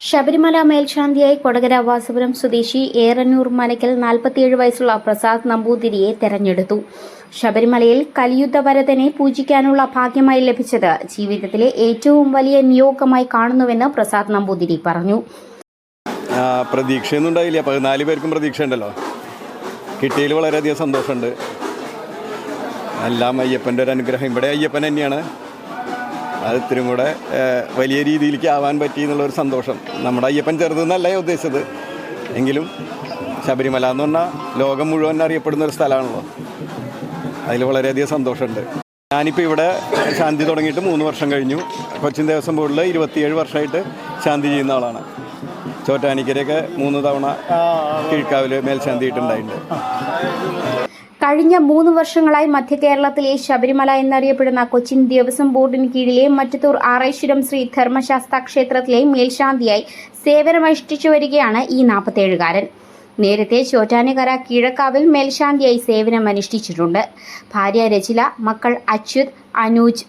ശബരിമല മേൽശാന്തിയായി കൊടകര വാസപുരം സ്വദേശി ഏറന്നൂർ മനക്കൽ നാൽപ്പത്തിയേഴ് വയസ്സുള്ള പ്രസാദ് നമ്പൂതിരിയെ തെരഞ്ഞെടുത്തു. ശബരിമലയിൽ കലിയുദ്ധ വരതനെ പൂജിക്കാനുള്ള ഭാഗ്യമായി ലഭിച്ചത് ജീവിതത്തിലെ ഏറ്റവും വലിയ നിയോഗമായി കാണുന്നുവെന്ന് പ്രസാദ് നമ്പൂതിരി പറഞ്ഞു. പ്രതീക്ഷയൊന്നും ഉണ്ടായില്ല. പതിനാല് പേർക്കും പ്രതീക്ഷ ഉണ്ടല്ലോ. കിട്ടിയതിൽ വളരെയധികം സന്തോഷമുണ്ട്. എല്ലാം അയ്യപ്പന്റെ ഒരു അനുഗ്രഹം. ഇവിടെ അയ്യപ്പൻ തന്നെയാണ്. അത് ഇത്തിരി കൂടെ വലിയ രീതിയിലേക്ക് ആവാൻ പറ്റി എന്നുള്ളൊരു സന്തോഷം. നമ്മുടെ അയ്യപ്പൻ ചെറുതെന്നല്ല ഉദ്ദേശിച്ചത്. എങ്കിലും ശബരിമല എന്ന് പറഞ്ഞാൽ ലോകം മുഴുവൻ അറിയപ്പെടുന്ന ഒരു സ്ഥലമാണല്ലോ. അതിൽ വളരെയധികം സന്തോഷമുണ്ട്. ഞാനിപ്പോൾ ഇവിടെ ശാന്തി തുടങ്ങിയിട്ട് മൂന്ന് വർഷം കഴിഞ്ഞു. കൊച്ചിൻ ദേവസ്വം ബോർഡിൽ ഇരുപത്തിയേഴ് വർഷമായിട്ട് ശാന്തി ചെയ്യുന്ന ആളാണ്. ചോറ്റാനിക്കരയൊക്കെ മൂന്ന് തവണ കിഴക്കാവിൽ മേൽശാന്തി ഇട്ടുണ്ടായിട്ടുണ്ട് കഴിഞ്ഞ മൂന്ന് വർഷങ്ങളായി മധ്യ കേരളത്തിലെ ശബരിമല എന്നറിയപ്പെടുന്ന കൊച്ചിൻ ദേവസ്വം ബോർഡിന് കീഴിലെ മറ്റത്തൂർ ആറേശ്വരം ശ്രീ ധർമ്മശാസ്ത്ര ക്ഷേത്രത്തിലെ മേൽശാന്തിയായി സേവനമനുഷ്ഠിച്ചു വരികയാണ് ഈ നാൽപ്പത്തേഴുകാരൻ നേരത്തെ ചോറ്റാനിക്കര കീഴക്കാവിൽ മേൽശാന്തിയായി സേവനമനുഷ്ഠിച്ചിട്ടുണ്ട്. ഭാര്യ രചില മക്കൾ അച്യുത് അനൂജ്